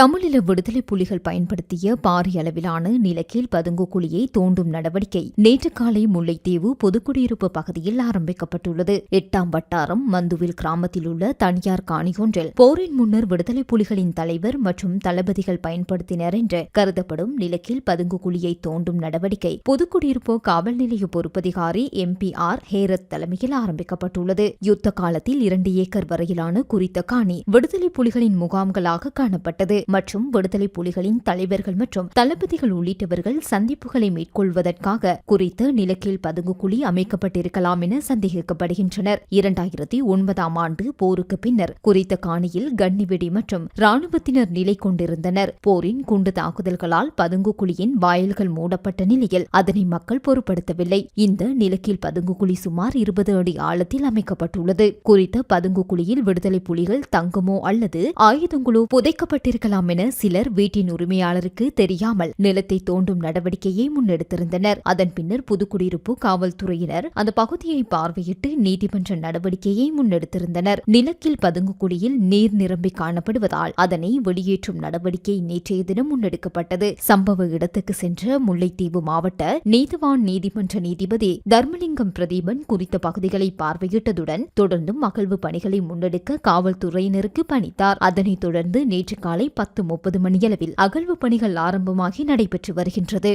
தமிழீழ விடுதலை புலிகள் பயன்படுத்திய பாரிய அளவிலான நிலக்கீழ் பதுங்கு குழியை தோண்டும் நடவடிக்கை நேற்று காலை முல்லைத்தீவு பொதுக்குடியிருப்பு பகுதியில் ஆரம்பிக்கப்பட்டுள்ளது. எட்டாம் வட்டாரம் மந்துவில் கிராமத்தில் உள்ள தனியார் காணியொன்றில் போரின் முன்னர் விடுதலை புலிகளின் தலைவர் மற்றும் தளபதிகள் பயன்படுத்தினர் என்று கருதப்படும் நிலக்கீழ் பதுங்கு குழியை தோண்டும் நடவடிக்கை பொதுக்குடியிருப்பு காவல் நிலைய பொறுப்பதிகாரி எம் பி ஆர் ஹேரத் தலைமையில் ஆரம்பிக்கப்பட்டுள்ளது. யுத்த காலத்தில் இரண்டு ஏக்கர் வரையிலான குறித்த காணி விடுதலை புலிகளின் முகாம்களாக காணப்பட்டது. மற்றும் விடுதலை புலிகளின் தலைவர்கள் மற்றும் தளபதிகள் உள்ளிட்டவர்கள் சந்திப்புகளை மேற்கொள்வதற்காக குறித்த நிலக்கீழ் பதுங்கு குழி அமைக்கப்பட்டிருக்கலாம் என சந்தேகிக்கப்படுகின்றனர். இரண்டாயிரத்தி ஒன்பதாம் ஆண்டு போருக்கு பின்னர் குறித்த காணியில் கன்னிவெடி மற்றும் ராணுவத்தினர் நிலை கொண்டிருந்தனர். போரின் குண்டு தாக்குதல்களால் பதுங்கு குழியின் வாயில்கள் மூடப்பட்ட நிலையில் அதனை மக்கள் பொருட்படுத்தவில்லை. இந்த நிலக்கீழ் பதுங்கு குழி சுமார் இருபது அடி ஆழத்தில் அமைக்கப்பட்டுள்ளது. குறித்த பதுங்கு குழியில் விடுதலை புலிகள் தங்குமோ அல்லது ஆயுதங்களோ புதைக்கப்பட்டிருக்கலாம் என சிலர் வீட்டின் உரிமையாளருக்கு தெரியாமல் நிலத்தை தோண்டும் நடவடிக்கையை முன்னெடுத்திருந்தனர். அதன் பின்னர் புதுக்குடியிருப்பு காவல்துறையினர் அந்த பகுதியை பார்வையிட்டு நீதிமன்ற நடவடிக்கையை முன்னெடுத்திருந்தனர். நிலக்கில் பதுங்குக்குடியில் நீர் நிரம்பி காணப்படுவதால் அதனை வெளியேற்றும் நடவடிக்கை நேற்றைய தினம் முன்னெடுக்கப்பட்டது. சம்பவ இடத்துக்கு சென்ற முல்லைத்தீவு மாவட்ட நீதிவான் நீதிமன்ற நீதிபதி தர்மலிங்கம் பிரதீபன் குறித்த பகுதிகளை பார்வையிட்டதுடன் தொடர்ந்தும் அகழ்வு பணிகளை முன்னெடுக்க காவல்துறையினருக்கு பணித்தார். அதனைத் தொடர்ந்து நேற்று காலை பத்து முப்பது மணியளவில் அகழ்வு பணிகள் ஆரம்பமாகி நடைபெற்று வருகின்றது.